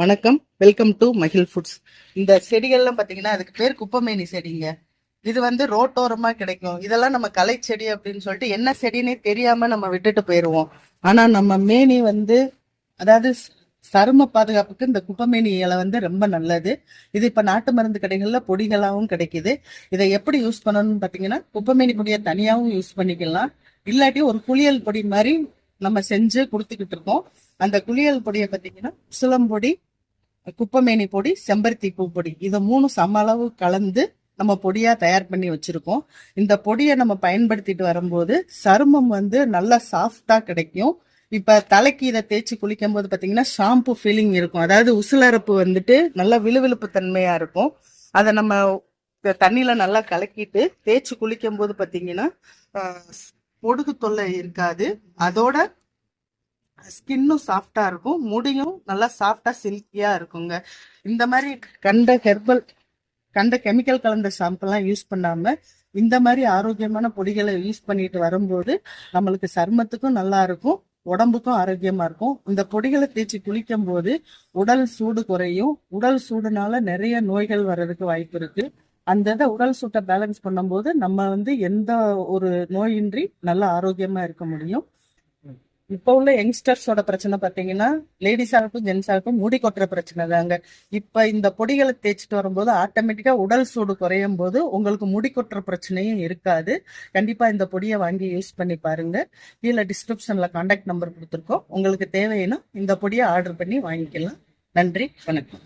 வணக்கம். Welcome to மகிழ் foods இந்த செடிகள்லாம் பார்த்தீங்கன்னா அதுக்கு பேர் குப்பமேனி செடிங்க. இது வந்து ரோட்டோரமாக கிடைக்கும். இதெல்லாம் நம்ம கலை செடி அப்படின்னு சொல்லிட்டு என்ன செடின்னே தெரியாம நம்ம விட்டுட்டு போயிடுவோம் ஆனால் நம்ம மேனி வந்து அதாவது சரும பாதுகாப்புக்கு இந்த குப்பமேனி இலை வந்து ரொம்ப நல்லது. இது இப்போ நாட்டு மருந்து கடைகளில் பொடிகளாகவும் கிடைக்குது. இதை எப்படி யூஸ் பண்ணணும்னு பார்த்தீங்கன்னா குப்பமேனி பொடியை தனியாகவும் யூஸ் பண்ணிக்கலாம். இல்லாட்டி ஒரு குளியல் பொடி மாதிரி நம்ம செஞ்சு கொடுத்துக்கிட்டு இருக்கோம். அந்த குளியல் பொடியை பார்த்தீங்கன்னா உசிலம்பொடி குப்பமேனி பொடி செம்பருத்தி பூ பொடி. இதை மூணு சம அளவு கலந்து நம்ம பொடியா தயார் பண்ணி வச்சிருக்கோம். இந்த பொடியை நம்ம பயன்படுத்திட்டு வரும்போது சருமம் வந்து நல்லா சாஃப்டா கிடைக்கும். இப்ப தலைக்கு இதை தேய்ச்சி குளிக்கும் போது பாத்தீங்கன்னா ஷாம்பு ஃபீலிங் இருக்கும். அதாவது உசுலரப்பு வந்துட்டு நல்லா விழுவிழுப்பு தன்மையா இருக்கும். அதை நம்ம தண்ணியில் தண்ணியில நல்லா கலக்கிட்டு தேய்ச்சி குளிக்கும் போது பாத்தீங்கன்னா பொடுகு தொல்லை இருக்காது. அதோட ஸ்கின்னும் சாஃப்டா இருக்கும். முடியும் நல்லா சாஃப்டா சில்கியா இருக்குங்க. இந்த மாதிரி கண்ட ஹெர்பல் கண்ட கெமிக்கல் கலந்த ஷாம்பெல்லாம் யூஸ் பண்ணாம இந்த மாதிரி ஆரோக்கியமான பொடிகளை யூஸ் பண்ணிட்டு வரும்போது நம்மளுக்கு சருமத்துக்கும் நல்லா இருக்கும். உடம்புக்கும் ஆரோக்கியமா இருக்கும். இந்த பொடிகளை தேய்ச்சி குளிக்கும் போது உடல் சூடு குறையும். உடல் சூடுனால நிறைய நோய்கள் வர்றதுக்கு வாய்ப்பு இருக்கு. அந்த இதை உடல் சூட்டை பேலன்ஸ் பண்ணும்போது நம்ம வந்து எந்த ஒரு நோயின்றி நல்லா ஆரோக்கியமா இருக்க முடியும். இப்போ உள்ள யங்ஸ்டர்ஸோட பிரச்சனை பார்த்தீங்கன்னா லேடிஸா இருக்கும் ஜென்ஸா முடி கொட்டுற பிரச்சனை தாங்க. இப்ப இந்த பொடிகளை தேய்ச்சிட்டு வரும்போது ஆட்டோமேட்டிக்கா உடல் சூடு குறையும் போது உங்களுக்கு முடி கொட்டுற பிரச்சனையும் இருக்காது. கண்டிப்பா இந்த பொடியை வாங்கி யூஸ் பண்ணி பாருங்க. கீழே டிஸ்கிரிப்ஷன்ல காண்டாக்ட் நம்பர் கொடுத்துருக்கோம். உங்களுக்கு தேவைன்னா இந்த பொடியை ஆர்டர் பண்ணி வாங்கிக்கலாம். நன்றி வணக்கம்.